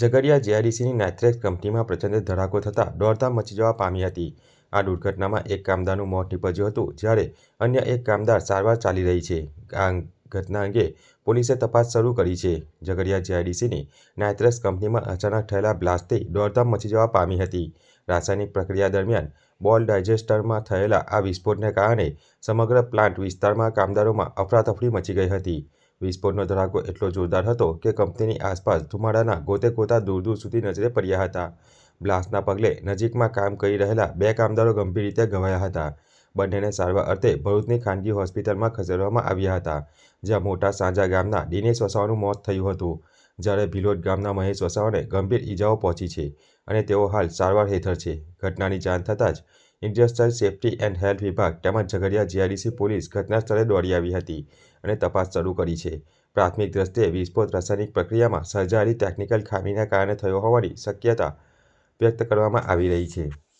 Jhagadia જીઆઈડીસીની Nitrex કંપનીમાં પ્રચંડ ધડાકો થતાં દોડધામ મચી જવા પામી હતી. આ દુર્ઘટનામાં એક કામદારનું મોત નીપજ્યું હતું, જ્યારે અન્ય એક કામદાર સારવાર ચાલી રહી છે. આ ઘટના અંગે પોલીસે તપાસ શરૂ કરી છે. ઝઘડિયા જીઆઈડીસીની નાઇટ્રેક્સ કંપનીમાં અચાનક થયેલા બ્લાસ્ટથી દોડધામ મચી જવા પામી હતી. રાસાયણિક પ્રક્રિયા દરમિયાન બોલ ડાયજેસ્ટરમાં થયેલા આ વિસ્ફોટને કારણે સમગ્ર પ્લાન્ટ વિસ્તારમાં કામદારોમાં અફરાતફરી મચી ગઈ હતી. વિસ્ફોટનો ધડાકો એટલો જોરદાર હતો કે કંપનીની આસપાસ ધુમાડાના ગોતે ગોતા દૂર દૂર સુધી નજરે પડ્યા હતા. બ્લાસ્ટના પગલે નજીકમાં કામ કરી રહેલા બે કામદારો ગંભીર રીતે ઘવાયા હતા. બંનેને સારવાર અર્થે ભરૂચની ખાનગી હોસ્પિટલમાં ખસેડવામાં આવ્યા હતા, જ્યાં મોટા સાંજા ગામના દિનેશ વસાવાનું મોત થયું હતું. જ્યારે ભીલોટ ગામના મહેશ વસાવાને ગંભીર ઈજાઓ પહોંચી છે અને તેઓ હાલ સારવાર હેઠળ છે. ઘટનાની જાણ થતાં જ ઇન્ડસ્ટ્રીયલ સેફ્ટી એન્ડ હેલ્થ વિભાગ તેમજ ઝઘડિયા જીઆઈડીસી પોલીસ ઘટનાસ્થળે દોડી આવી હતી અને તપાસ શરૂ કરી છે. પ્રાથમિક દ્રષ્ટિએ વિસ્ફોટ રાસાયણિક પ્રક્રિયામાં સર્જાયેલી ટેકનિકલ ખામીના કારણે થયો હોવાની શક્યતા વ્યક્ત કરવામાં આવી રહી છે.